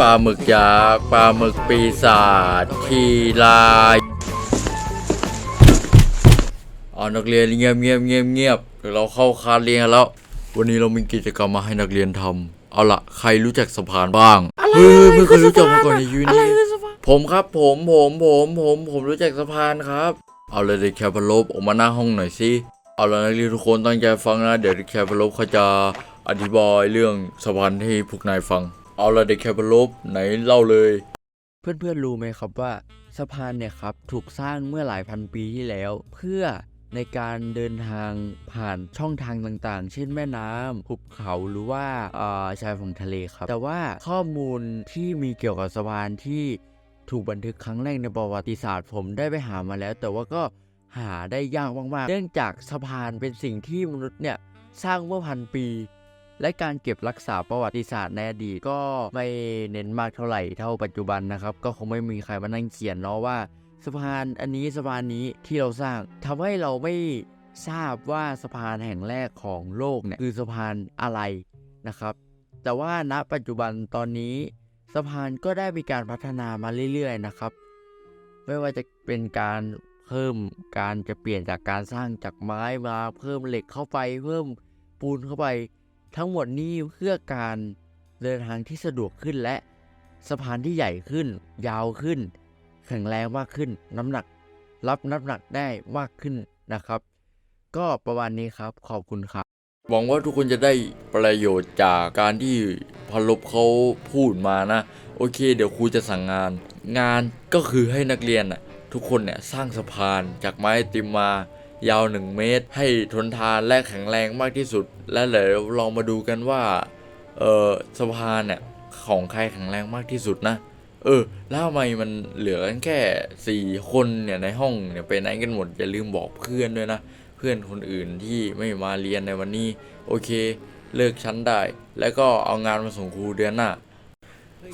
ปลาหมึกยักษ์ปลาหมึกปีศาจขี่ลายเอานักเรียนเงียบเงียบเงียบเงียบเดี๋ยวเราเข้าคลาสเรียนกันแล้ว วันนี้เรามีกิจกรรมมาให้นักเรียนทำเอาละใครรู้จักสะพานบ้างอะไรเฮ้ยไม่อะไรเคยรู้จักมาก่อนในคือชีวิตอะไรนี้คือสะพานผมครับผมผมผมผมผมรู้จักสะพานครับ เอาเลยเด็กแคปลบออกมาหน้าห้องหน่อยสิเอาละนักเรียนทุกคนตั้งใจฟังนะเดี๋ยวเด็กแคปลบเขาจะอธิบายเรื่องสะพานให้พวกนายฟัง เอาละเด็กแคปลบไหนเล่าเลย เพื่อนๆรู้ไหมครับว่าสะพานเนี่ยครับถูกสร้างเมื่อหลายพันปีที่แล้ว เพื่อในการเดินทางผ่านช่องทางต่างๆ เช่นแม่น้ำหุบเขาหรือว่าอ่าชายฝั่งทะเลครับ แต่ว่าข้อมูลที่มีเกี่ยวกับสะพานที่ถูกบันทึกครั้งแรกในประวัติศาสตร์ผมได้ไปหามาแล้ว แต่ว่าก็หาได้ยากมากๆ เนื่องจากสะพานเป็นสิ่งที่มนุษย์เนี่ยสร้างเมื่อพันปี และการเก็บรักษาประวัติศาสตร์ในอดีตก็ไม่เน้นมากเท่าไหร่เท่าปัจจุบันนะครับ ก็คงไม่มีใครมานั่งเขียนเนาะว่าสะพานอันนี้สะพานนี้ที่เราสร้างทำให้เราไม่ทราบว่าสะพานแห่งแรกของโลกเนี่ยคือสะพานอะไรนะครับ แต่ว่าณปัจจุบันตอนนี้สะพานก็ได้มีการพัฒนามาเรื่อยๆนะครับ ไม่ว่าจะเป็นการเพิ่มการจะเปลี่ยนจากการสร้างจากไม้มาเพิ่มเหล็กเข้าไปเพิ่มปูนเข้าไป ทั้งหมดนี้เพื่อการเดินทางที่สะดวกขึ้นและสะพานที่ใหญ่ขึ้น ยาวขึ้น แข็งแรงมากขึ้น น้ำหนัก รับน้ำหนักได้มากขึ้นนะครับ ก็ประมาณนี้ครับขอบคุณครับ หวังว่าทุกคนจะได้ประโยชน์จากการที่พลบเขาพูดมานะ โอเค เดี๋ยวครูจะสั่งงาน งานก็คือให้นักเรียนน่ะทุกคนเนี่ยสร้างสะพานจากไม้ติมมา ยาว 1 เมตร ให้ทนทานและแข็งแรงมากที่สุด และเดี๋ยวลองมาดูกันว่า เออสะพานเนี่ยของใครแข็งแรงมากที่สุดนะ เออ แล้วทำไมมันเหลือกันแค่สี่คนเนี่ยในห้องเนี่ยไปไหนกันหมด อย่าลืมบอกเพื่อนด้วยนะ เพื่อนคนอื่นที่ไม่มาเรียนในวันนี้ โอเค เลิกชั้นได้ แล้วก็เอางานมาส่งครูเดือนหน้า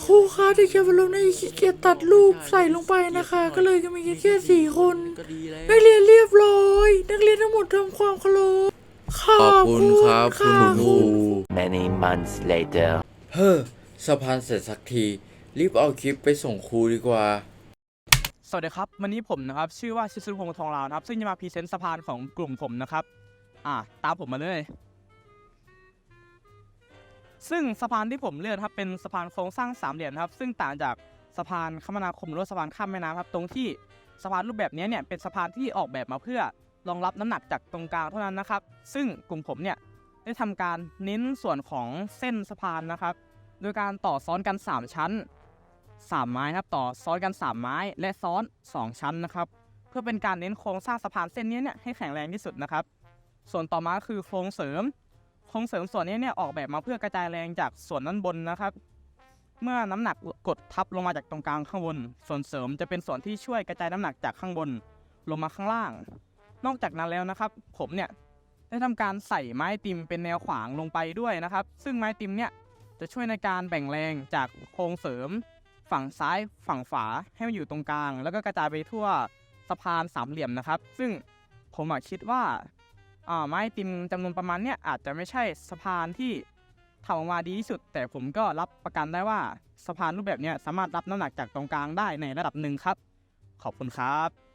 ครูคะเด็กแคปลงในขี้เกียจตัดรูปใส่ลงไปนะคะ ก็เลยก็มีแค่สี่คนก็ดีแล้วนักเรียนเรียบร้อย นักเรียนทั้งหมดทำความเคารพขขออบบคุคุณณครับคุณค่ะครู Many months later. เฮ้อสะพานเสร็จสักที รีบเอาคลิปไปส่งครูดีกว่า สวัสดีครับ วันนี้ผมนะครับ ชื่อว่าชิสุพงษ์ทองลาวนะครับ ซึ่งจะมาพรีเซนต์สะพานของกลุ่มผมนะครับ อ่าตามผมมาเลย ซึ่งสะพานที่ผมเลือกครับเป็นสะพานโครงสร้างสามเหลี่ยมนครับ ซึ่งต่างจากสะพานคมนาคมหรือสะพานข้ามแม่น้ำครับ ตรงที่สะพานรูปแบบนี้เนี่ยเป็นสะพานที่ออกแบบมาเพื่อรองรับน้ำหนักจากตรงกลางเท่านั้นนะครับ ซึ่งกลุ่มผมเนี่ยได้ทำการเน้นส่วนของเส้นสะพานนะครับ โดยการต่อซ้อนกัน 3 ชั้น 3 ไม้ครับต่อซ้อนกัน 3 ไม้ และซ้อน 2 ชั้นนะครับ เพื่อเป็นการเน้นโครงสร้างสะพานเส้นนี้เนี่ยให้แข็งแรงที่สุดนะครับ ส่วนต่อมาคือโครงเสริม รงเสริมส่วนนี้เนี่ยออกแบบมาเพื่อกระจายแรงจากส่วนด้านบนนะครับ เมื่อน้ำหนักกดทับลงมาจากตรงกลางข้างบน ส่วนเสริมจะเป็นส่วนที่ช่วยกระจายน้ำหนักจากข้างบน ลงมาข้างล่าง นอกจากนั้นแล้วนะครับ ผมเนี่ยได้ทำการใส่ไม้ติมเป็นแนวขวางลงไปด้วยนะครับ ซึ่งไม้ติมเนี่ยจะช่วยในการแบ่งแรงจากโครงเสริม ฝั่งซ้ายฝั่งฝาให้มันอยู่ตรงกลาง แล้วก็กระจายไปทั่วสะพานสามเหลี่ยมนะครับ ซึ่งผมคิดว่า ไม้ติมจำนวนประมาณเนี้ยอาจจะไม่ใช่สะพานที่ทำออกมาดีที่สุด แต่ผมก็รับประกันได้ว่าสะพานรูปแบบเนี้ยสามารถรับน้ำหนักจากตรงกลางได้ในระดับหนึ่งครับ ขอบคุณครับ